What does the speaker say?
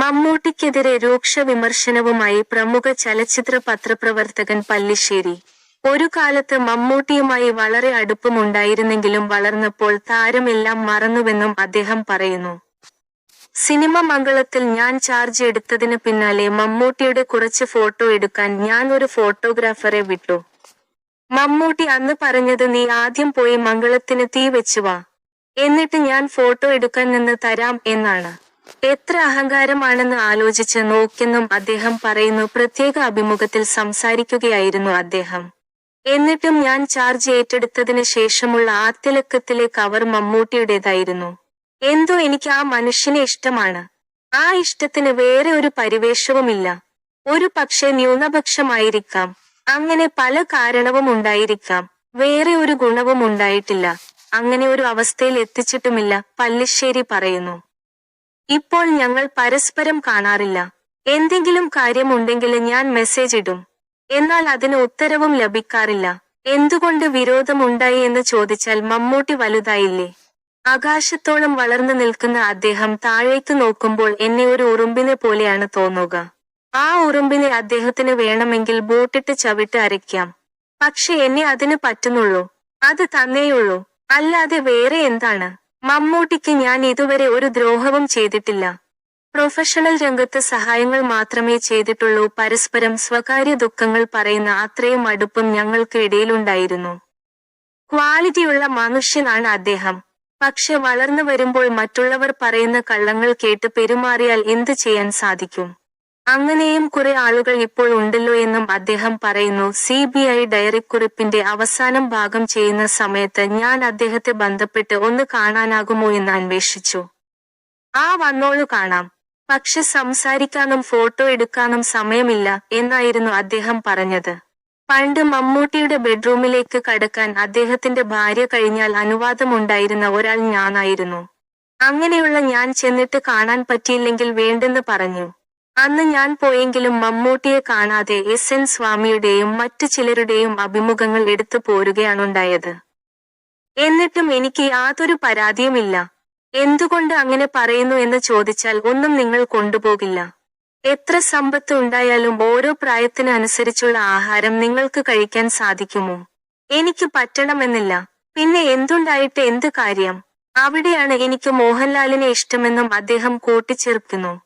മമ്മൂട്ടിക്കെതിരെ രൂക്ഷ വിമർശനവുമായി പ്രമുഖ ചലച്ചിത്ര പത്രപ്രവർത്തകൻ പല്ലിശ്ശേരി. ഒരു കാലത്ത് മമ്മൂട്ടിയുമായി വളരെ അടുപ്പമുണ്ടായിരുന്നെങ്കിലും വളർന്നപ്പോൾ താരമെല്ലാം മറന്നുവെന്നും അദ്ദേഹം പറയുന്നു. സിനിമ മംഗളത്തിൽ ഞാൻ ചാർജ് എടുത്തതിന് പിന്നാലെ മമ്മൂട്ടിയുടെ കുറച്ച് ഫോട്ടോ എടുക്കാൻ ഞാൻ ഒരു ഫോട്ടോഗ്രാഫറെ വിട്ടു. മമ്മൂട്ടി അന്ന് പറഞ്ഞത് നീ ആദ്യം പോയി മംഗളത്തിന് തീ വെച്ചു വാ. എന്നിട്ട് ഞാൻ ഫോട്ടോ എടുക്കാൻ നിന്ന് തരാം എന്നാണ്. എത്ര അഹങ്കാരമാണെന്ന് ആലോചിച്ച് നോക്കെന്നും അദ്ദേഹം പറയുന്നു. പ്രത്യേക അഭിമുഖത്തിൽ സംസാരിക്കുകയായിരുന്നു അദ്ദേഹം. എന്നിട്ടും ഞാൻ ചാർജ് ഏറ്റെടുത്തതിന് ശേഷമുള്ള ആദ്യലക്കത്തിലെ കവർ മമ്മൂട്ടിയുടേതായിരുന്നു. എന്തോ എനിക്ക് ആ മനുഷ്യനെ ഇഷ്ടമാണ്. ആ ഇഷ്ടത്തിന് വേറെ ഒരു പരിവേഷവുമില്ല. ഒരു പക്ഷേ ന്യൂനപക്ഷമായിരിക്കാം. അങ്ങനെ പല കാരണവും ഉണ്ടായിരിക്കാം. വേറെ ഒരു ഗുണവും ഉണ്ടായിട്ടില്ല. അങ്ങനെ ഒരു അവസ്ഥയിൽ എത്തിച്ചിട്ടുമില്ല പല്ലിശ്ശേരി പറയുന്നു. ഇപ്പോൾ ഞങ്ങൾ പരസ്പരം കാണാറില്ല. എന്തെങ്കിലും കാര്യമുണ്ടെങ്കിൽ ഞാൻ മെസ്സേജ് ഇടും എന്നാൽ അതിന് ഉത്തരവും ലഭിക്കാറില്ല. എന്തുകൊണ്ട് വിരോധമുണ്ടായി എന്ന് ചോദിച്ചാൽ മമ്മൂട്ടി വലുതായില്ലേ? ആകാശത്തോളം വളർന്നു നിൽക്കുന്ന അദ്ദേഹം താഴേക്ക് നോക്കുമ്പോൾ എന്നെ ഒരു ഉറുമ്പിനെ പോലെയാണ് തോന്നുക. ആ ഉറുമ്പിനെ അദ്ദേഹത്തിന് വേണമെങ്കിൽ ബോട്ടിട്ട് ചവിട്ട് അരയ്ക്കാം. പക്ഷെ എന്നെ അതിന് പറ്റുന്നുള്ളൂ. അത് തന്നേയുള്ളൂ. അല്ലാതെ വേറെ എന്താണ്? മമ്മൂട്ടിക്ക് ഞാൻ ഇതുവരെ ഒരു ദ്രോഹവും ചെയ്തിട്ടില്ല. പ്രൊഫഷണൽ രംഗത്ത് സഹായങ്ങൾ മാത്രമേ ചെയ്തിട്ടുള്ളൂ. പരസ്പരം സ്വകാര്യ ദുഃഖങ്ങൾ പറയുന്ന അത്രയും അടുപ്പം ഞങ്ങൾക്ക് ഇടയിലുണ്ടായിരുന്നു. ക്വാളിറ്റിയുള്ള മനുഷ്യനാണ് അദ്ദേഹം. പക്ഷെ വളർന്നു വരുമ്പോൾ മറ്റുള്ളവർ പറയുന്ന കള്ളങ്ങൾ കേട്ട് പെരുമാറിയാൽ എന്ത് ചെയ്യാൻ സാധിക്കും? അങ്ങനെയും കുറെ ആളുകൾ ഇപ്പോൾ ഉണ്ടല്ലോ എന്നും അദ്ദേഹം പറയുന്നു. സി ബി ഐ ഡയറിക്കുറിപ്പിന്റെ അവസാനം ഭാഗം ചെയ്യുന്ന സമയത്ത് ഞാൻ അദ്ദേഹത്തെ ബന്ധപ്പെട്ട് ഒന്ന് കാണാനാകുമോ എന്ന് അന്വേഷിച്ചു. ആ വന്നോളു കാണാം. പക്ഷെ സംസാരിക്കാനും ഫോട്ടോ എടുക്കാനും സമയമില്ല എന്നായിരുന്നു അദ്ദേഹം പറഞ്ഞത്. പണ്ട് മമ്മൂട്ടിയുടെ ബെഡ്റൂമിലേക്ക് കടക്കാൻ അദ്ദേഹത്തിന്റെ ഭാര്യ കഴിഞ്ഞാൽ അനുവാദമുണ്ടായിരുന്ന ഒരാൾ ഞാനായിരുന്നു. അങ്ങനെയുള്ള ഞാൻ ചെന്നിട്ട് കാണാൻ പറ്റിയില്ലെങ്കിൽ വേണ്ടെന്ന് പറഞ്ഞു. അന്ന് ഞാൻ പോയെങ്കിലും മമ്മൂട്ടിയെ കാണാതെ എസ് എൻ സ്വാമിയുടെയും മറ്റു ചിലരുടെയും അഭിമുഖങ്ങൾ എടുത്തു പോരുകയാണുണ്ടായത് എന്നിട്ടും എനിക്ക് യാതൊരു പരാതിയുമില്ല. എന്തുകൊണ്ട് അങ്ങനെ പറയുന്നു എന്ന് ചോദിച്ചാൽ ഒന്നും നിങ്ങൾ കൊണ്ടുപോകില്ല. എത്ര സമ്പത്ത് ഉണ്ടായാലും ഓരോ പ്രായത്തിനനുസരിച്ചുള്ള ആഹാരം നിങ്ങൾക്ക് കഴിക്കാൻ സാധിക്കുമോ? എനിക്ക് പറ്റണമെന്നില്ല. പിന്നെ എന്തുണ്ടായിട്ട് എന്ത് കാര്യം? അവിടെയാണ് എനിക്ക് മോഹൻലാലിനെ ഇഷ്ടമെന്നും അദ്ദേഹം കൂട്ടിച്ചേർക്കുന്നു.